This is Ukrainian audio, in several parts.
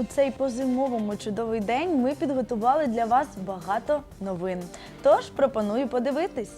у цей по-зимовому чудовий день ми підготували для вас багато новин. Тож пропоную подивитись.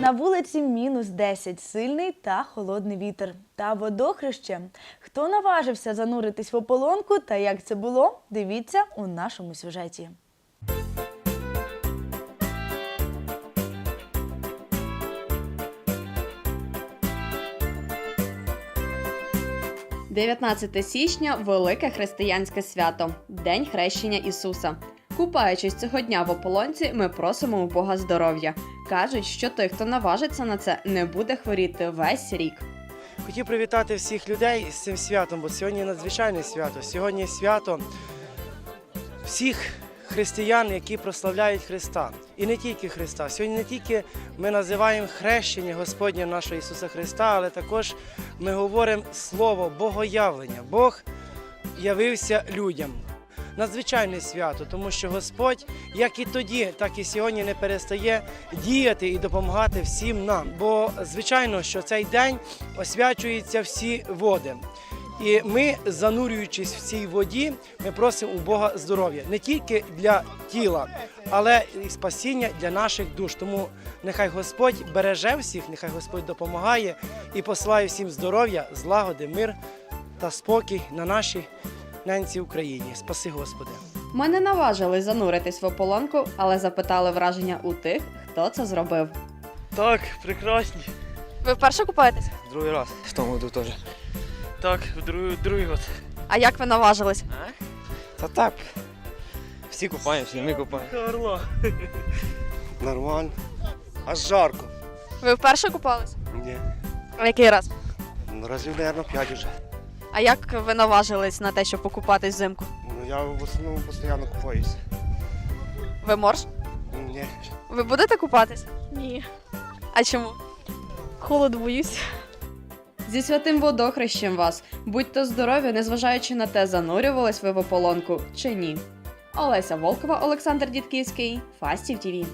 На вулиці мінус 10, сильний та холодний вітер. Та водохреще. Хто наважився зануритись в ополонку та як це було, дивіться у нашому сюжеті. – 19 січня велике християнське свято День хрещення Ісуса. Купаючись цього дня в ополонці, ми просимо у Бога здоров'я. Кажуть, що той, хто наважиться на це, не буде хворіти весь рік. Хотів привітати всіх людей з цим святом, бо сьогодні надзвичайне свято. Сьогодні свято всіх християн, які прославляють Христа. І не тільки Христа. Сьогодні не тільки ми називаємо хрещення Господнє нашого Ісуса Христа, але також ми говоримо слово Богоявлення. Бог явився людям. Надзвичайне свято, тому що Господь, як і тоді, так і сьогодні не перестає діяти і допомагати всім нам. Бо звичайно, що цей день освячуються всі води. І ми, занурюючись в цій воді, ми просимо у Бога здоров'я не тільки для тіла, але і спасіння для наших душ. Тому нехай Господь береже всіх, нехай Господь допомагає і посилає всім здоров'я, злагоди, мир та спокій на нашій ненці Україні. Спаси Господи. Ми не наважились зануритись в ополонку, але запитали враження у тих, хто це зробив. Так, прекрасні. Ви вперше купаєтесь? Другий раз. В тому году теж. Так, в другий, другий год. А як ви наважились? Та так. Всі купаємося, ми купаємося. Орла. Нормально. Аж жарко. Ви вперше купались? Ні. А який раз? Ну, разів, мабуть, п'ять уже. А як ви наважились на те, щоб покупатись взимку? Ну, я в основному постійно купаюся. Ви морж? Ні. Ви будете купатись? Ні, А чому? холоду боюсь. Зі святим водохрещем вас. Будьте здорові, незважаючи на те, занурювались ви в ополонку чи ні. Олеся Волкова, Олександр Дідківський, Фастів ТІВІ.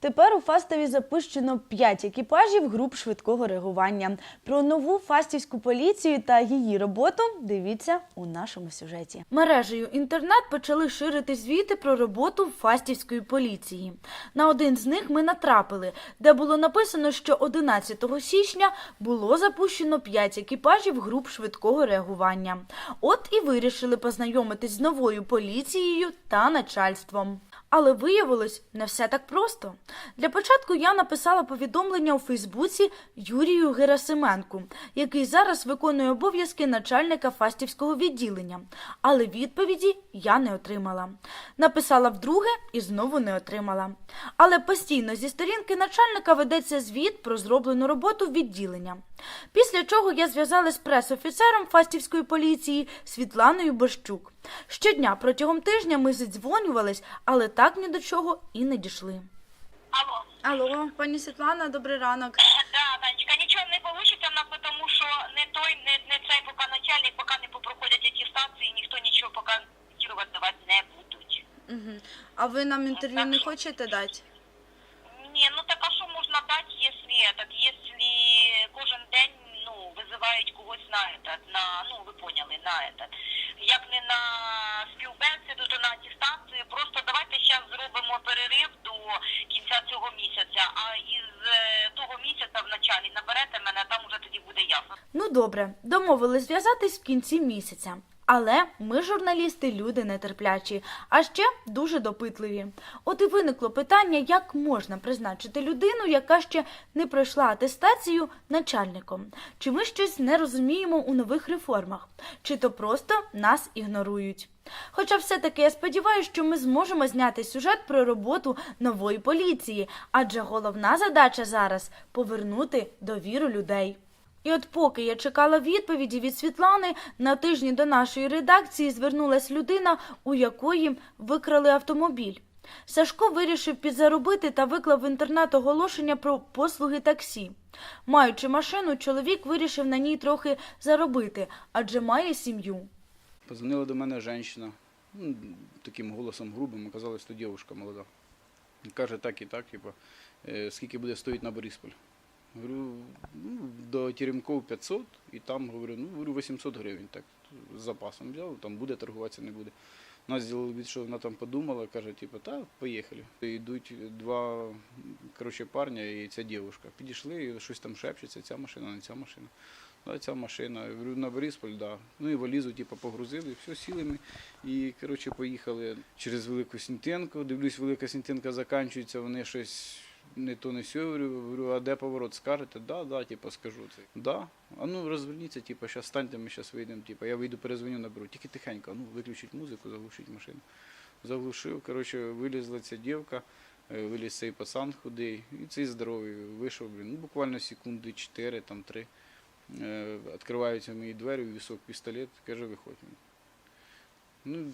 Тепер у Фастові запущено 5 екіпажів груп швидкого реагування. Про нову фастівську поліцію та її роботу дивіться у нашому сюжеті. Мережею інтернет почали ширити звіти про роботу фастівської поліції. На один з них ми натрапили, де було написано, що 11 січня було запущено 5 екіпажів груп швидкого реагування. От і вирішили познайомитись з новою поліцією та начальством. Але виявилось не все так просто. Для початку я написала повідомлення у Фейсбуці Юрію Герасименку, який зараз виконує обов'язки начальника фастівського відділення. Але відповіді я не отримала. Написала вдруге і знову не отримала. Але постійно зі сторінки начальника ведеться звіт про зроблену роботу відділення. Після чого я зв'язалась з прес-офіцером фастівської поліції Світланою Борщук. Щодня протягом тижня ми задзвонювались, але так ні до чого і не дійшли. Алло. Алло, пані Світлана, добрий ранок. Да, Танечка, нічого не вийде в нас, тому що не той, не, не цей поки начальник, поки не попроходять атестації, ніхто нічого поки керувати давати не будуть. Угу. А ви нам інтерв'ю не хочете дати? Ні, ну так а що можна дати, якщо этот, якщо кожен день ну, визивають когось на этот, на, ну ви поняли, на этот. Як не на Добре, домовились зв'язатись в кінці місяця. Але ми, журналісти, люди нетерплячі, а ще дуже допитливі. От і виникло питання, як можна призначити людину, яка ще не пройшла атестацію начальником. Чи ми щось не розуміємо у нових реформах, чи то просто нас ігнорують. Хоча все-таки я сподіваюся, що ми зможемо зняти сюжет про роботу нової поліції, адже головна задача зараз повернути довіру людей. І от поки я чекала відповіді від Світлани, на тижні до нашої редакції звернулась людина, у якої викрали автомобіль. Сашко вирішив підзаробити та виклав в інтернет оголошення про послуги таксі. Маючи машину, чоловік вирішив на ній трохи заробити, адже має сім'ю. Позвонила до мене жінка, ну, таким голосом грубим, оказалось, що дівчинка молода. Каже, так і так, типу, «Е, скільки буде стоїть на Борисполь? Говорю, ну, до Теремков 500, і там, говорю, ну, говорю, 800 гривень, так, з запасом взяв, там буде торгуватися, не буде. Нас зробили від, що вона там подумала, каже, типу, та, поїхали. Йдуть два, коротше, парня і ця дівчинка. Підійшли, і щось там шепчеться, ця машина, не ця машина. Да, ця машина, говорю, на Борисполь, да. Ну і валізу, типу, погрузили, все, сіли ми. І, коротше, поїхали через Велику Сінтенко. Дивлюсь, Велика Сінтенка закінчується, вони щось не то не сьо. Говорю, а де поворот скажете? Да, да, типу, скажу це. Да. А ну розверніться, типу, зараз станьте, ми зараз вийдемо. Типу, я вийду, перезвоню, наберу. Тільки тихенько, ну, виключіть музику, заглушіть машину. Заглушив, коротше, вилізла ця дівка, е, виліз цей пацан худий, і цей здоровий вийшов, блін, ну, буквально секунди 4, там 3. Е, Відкриваються мої двері, вісок пістолет, каже, виходь. Ну,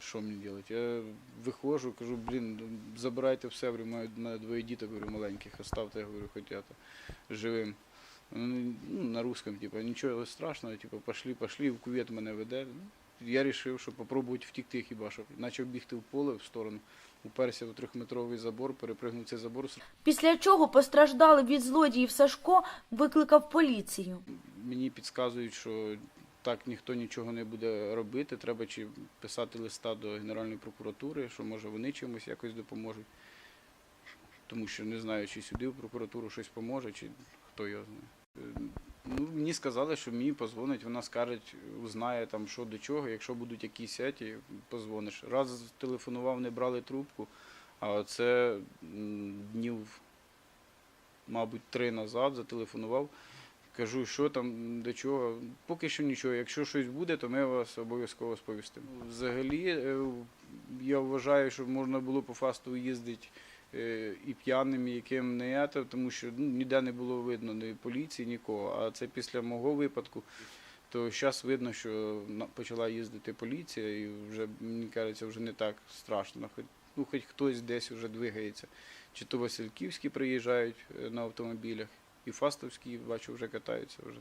що мені робити? Я виходжу, кажу, блін, забирайте все, говорю, маю- мене двоє діток, говорю, маленьких, оставте, говорю, я то живим. Ну, на русском, типу, нічого страшного, типу, пошли, пошли, в кувет мене веде. Ну, я вирішив, що попробувати втікти хіба що. Почав бігти в поле в сторону, уперся в трьохметровий забор, перепригнув цей забор, Після чого постраждалий від злодіїв Сашко викликав поліцію. мені підказують, що так ніхто нічого не буде робити. Треба чи писати листа до Генеральної прокуратури, що може вони чимось якось допоможуть. Тому що не знаю, чи сюди в прокуратуру щось поможе, чи хто його знає. Е, Ну, мені сказали, що мені позвонить, вона скаже, узнає там що до чого. Якщо будуть якісь сеті, позвониш. Раз телефонував, не брали трубку, а це днів, мабуть, три назад зателефонував. Кажу, що там, до чого. Поки що нічого. Якщо щось буде, то ми вас обов'язково сповістимо. Взагалі, е, я вважаю, що можна було по фасту їздити е, і п'яним, і яким не це, тому що ну, ніде не було видно ні поліції, нікого. А це після мого випадку. То зараз видно, що почала їздити поліція, і вже, мені кажеться, вже не так страшно. Хоч, ну, хоч хтось десь вже двигається. Чи то Васильківські приїжджають е, на автомобілях, і Фастовські, бачу, вже катаються вже.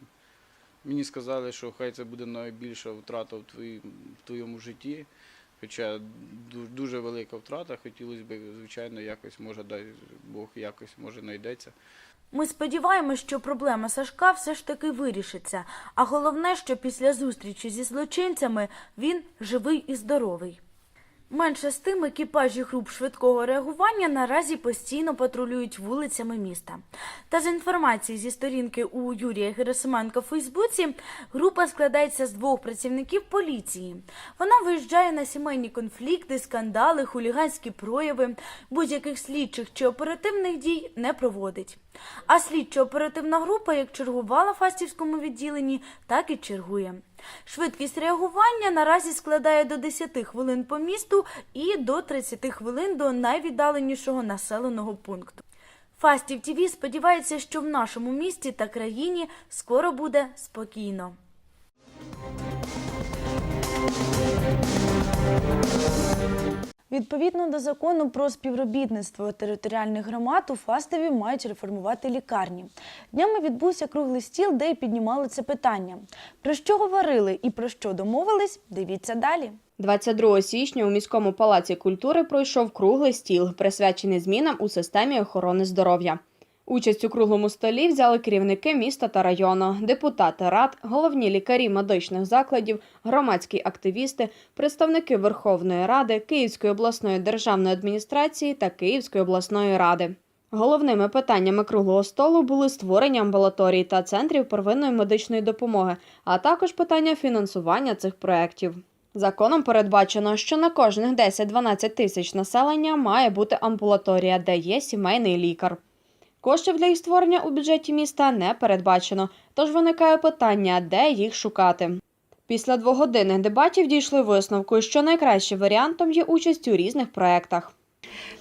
Мені сказали, що хай це буде найбільша втрата в, твої, в твоєму житті. Хоча дуже велика втрата, хотілося б, звичайно, якось, може, дай Бог якось може знайдеться. Ми сподіваємось, що проблема Сашка все ж таки вирішиться. А головне, що після зустрічі зі злочинцями він живий і здоровий. Менше з тим, екіпажі груп швидкого реагування наразі постійно патрулюють вулицями міста. Та з інформації зі сторінки у Юрія Герасименка в Фейсбуці, група складається з двох працівників поліції. Вона виїжджає на сімейні конфлікти, скандали, хуліганські прояви, будь-яких слідчих чи оперативних дій не проводить. А слідчо-оперативна група як чергувала в Фастівському відділенні, так і чергує. Швидкість реагування наразі складає до 10 хвилин по місту і до 30 хвилин до найвіддаленішого населеного пункту. Фастів ТІВІ сподівається, що в нашому місті та країні скоро буде спокійно. Відповідно до закону про співробітництво територіальних громад у Фастові мають реформувати лікарні. Днями відбувся круглий стіл, де й піднімали це питання. Про що говорили і про що домовились, дивіться далі. 22 січня у міському палаці культури пройшов круглий стіл, присвячений змінам у системі охорони здоров'я. Участь у круглому столі взяли керівники міста та району, депутати рад, головні лікарі медичних закладів, громадські активісти, представники Верховної Ради, Київської обласної державної адміністрації та Київської обласної ради. Головними питаннями круглого столу були створення амбулаторій та центрів первинної медичної допомоги, а також питання фінансування цих проєктів. Законом передбачено, що на кожних 10-12 тисяч населення має бути амбулаторія, де є сімейний лікар. Коштів для їх створення у бюджеті міста не передбачено, тож виникає питання, де їх шукати. Після двогодинних дебатів дійшли висновку, що найкращим варіантом є участь у різних проєктах.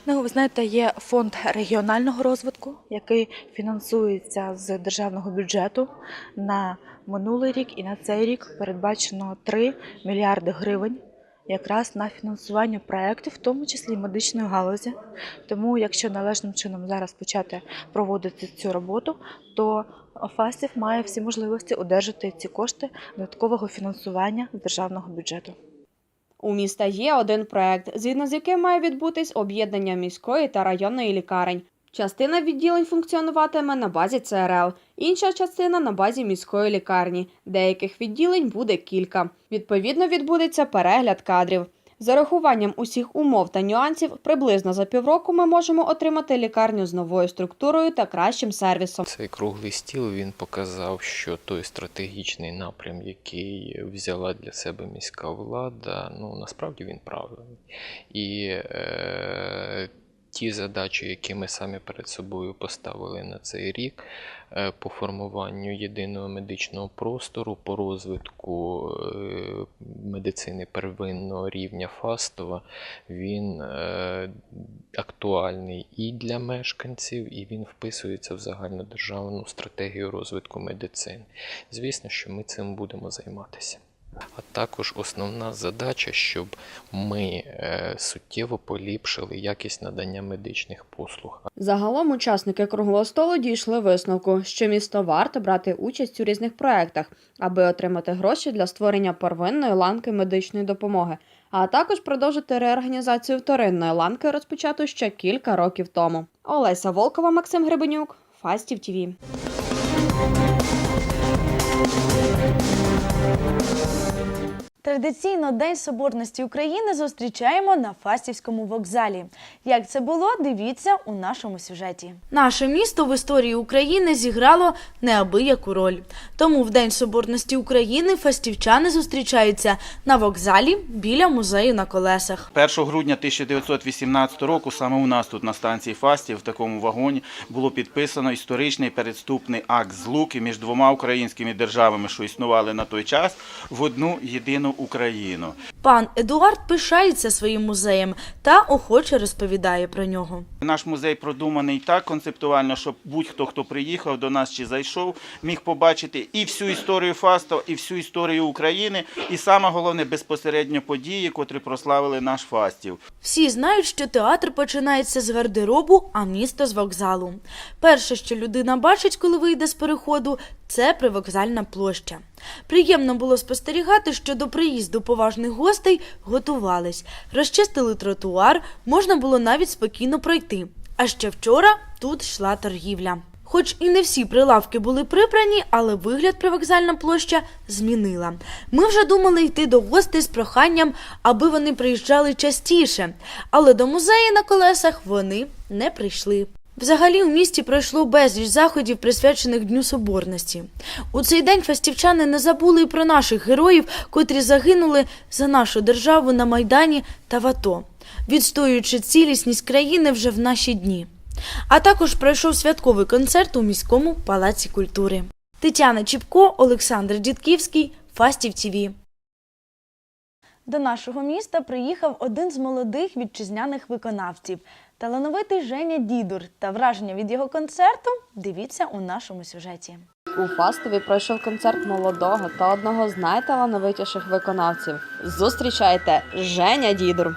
Ну, ви знаєте, є фонд регіонального розвитку, який фінансується з державного бюджету. На минулий рік і на цей рік передбачено 3 мільярди гривень якраз на фінансування проєктів, в тому числі медичної галузі. Тому, якщо належним чином зараз почати проводити цю роботу, то ФАСів має всі можливості одержати ці кошти додаткового фінансування з державного бюджету. У міста є один проект, згідно з яким має відбутись об'єднання міської та районної лікарень. Частина відділень функціонуватиме на базі ЦРЛ, інша частина на базі міської лікарні. Деяких відділень буде кілька. Відповідно, відбудеться перегляд кадрів. З урахуванням усіх умов та нюансів, приблизно за півроку ми можемо отримати лікарню з новою структурою та кращим сервісом. Цей круглий стіл він показав, що той стратегічний напрям, який взяла для себе міська влада, ну насправді він правильний. І е, ті задачі, які ми самі перед собою поставили на цей рік, е, по формуванню єдиного медичного простору, по розвитку е, медицини первинного рівня Фастова, він е, актуальний і для мешканців, і він вписується в загальнодержавну стратегію розвитку медицини. Звісно, що ми цим будемо займатися. А також основна задача, щоб ми е, суттєво поліпшили якість надання медичних послуг. Загалом учасники круглого столу дійшли висновку, що місто варто брати участь у різних проектах, аби отримати гроші для створення первинної ланки медичної допомоги, а також продовжити реорганізацію вторинної ланки, розпочату ще кілька років тому. Олеся Волкова, Максим Гребенюк, Фастів ТІВІ. Традиційно День Соборності України зустрічаємо на Фастівському вокзалі. Як це було, дивіться у нашому сюжеті. Наше місто в історії України зіграло неабияку роль. Тому в День Соборності України фастівчани зустрічаються на вокзалі біля музею на колесах. 1 грудня 1918 року саме у нас тут на станції Фастів в такому вагоні було підписано історичний передступний акт злуки між двома українськими державами, що існували на той час, в одну єдину Україну. Пан Едуард пишається своїм музеєм та охоче розповідає про нього. Наш музей продуманий так концептуально, щоб будь-хто, хто приїхав до нас чи зайшов, міг побачити і всю історію Фастова, і всю історію України, і саме головне безпосередньо події, котрі прославили наш Фастів. Всі знають, що театр починається з гардеробу, а місто з вокзалу. Перше, що людина бачить, коли вийде з переходу, це привокзальна площа. Приємно було спостерігати, що до приїзду поважних гостей готувались, розчистили тротуар, можна було навіть спокійно пройти. А ще вчора тут йшла торгівля. Хоч і не всі прилавки були прибрані, але вигляд привокзальна площа змінила. Ми вже думали йти до гостей з проханням, аби вони приїжджали частіше, але до музею на колесах вони не прийшли. Взагалі у місті пройшло безліч заходів, присвячених Дню Соборності. У цей день фастівчани не забули і про наших героїв, котрі загинули за нашу державу на Майдані та в АТО, відстоюючи цілісність країни вже в наші дні. А також пройшов святковий концерт у міському палаці культури. Тетяна Чіпко, Олександр Дідківський, Фастів ТІВІ. До нашого міста приїхав один з молодих вітчизняних виконавців талановитий Женя Дідур. Та враження від його концерту дивіться у нашому сюжеті. У Фастові пройшов концерт молодого та одного з найталановитіших виконавців. Зустрічайте Женя Дідур.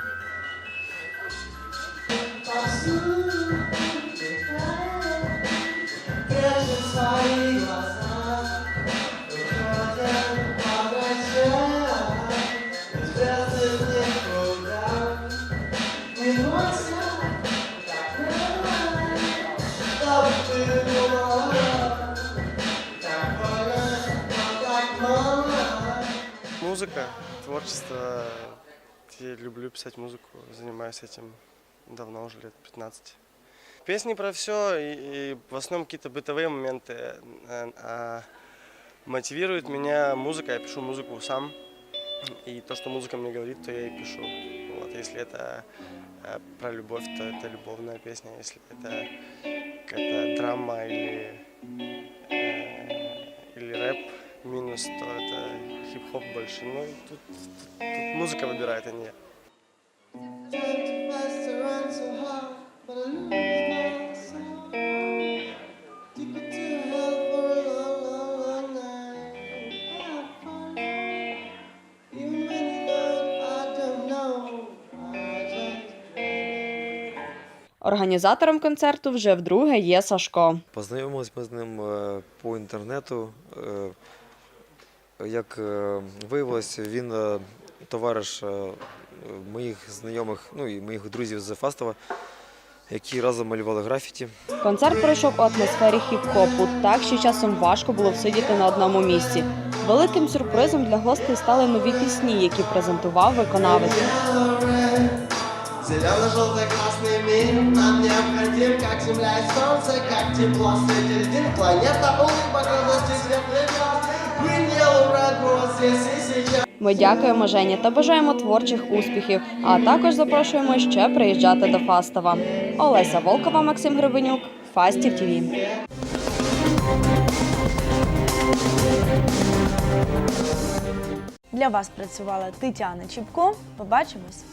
Музыка, творчество. Я люблю писать музыку, занимаюсь этим давно, уже лет 15. Песни про все, и, и в основном какие-то бытовые моменты. э, А мотивирует меня музыка, я пишу музыку сам. И то, что музыка мне говорит, то я и пишу. Вот, если это э, про любовь, то это любовная песня. Если это какая-то драма или, э, или рэп минус, то хип-хоп больше. Ну, тут, тут музыка выбирает, а не Організатором концерту вже вдруге є Сашко. Познайомились ми з ним е, по інтернету. Е, Е, Як е, виявилось, він е, товариш е, моїх знайомих, ну і моїх друзів з Фастова, які разом малювали графіті. Концерт пройшов у атмосфері хіп-хопу, так що часом важко було всидіти на одному місці. Великим сюрпризом для гостей стали нові пісні, які презентував виконавець. Зелено-желто-красный мир нам необходим, как земля и солнце, как тепло среди льдин. Планета улыбок, радости, светлый ми дякуємо Жені та бажаємо творчих успіхів, а також запрошуємо ще приїжджати до Фастова. Олеся Волкова, Максим Гребенюк, Фастів ТВ. Для вас працювала Тетяна Чіпко. Побачимось.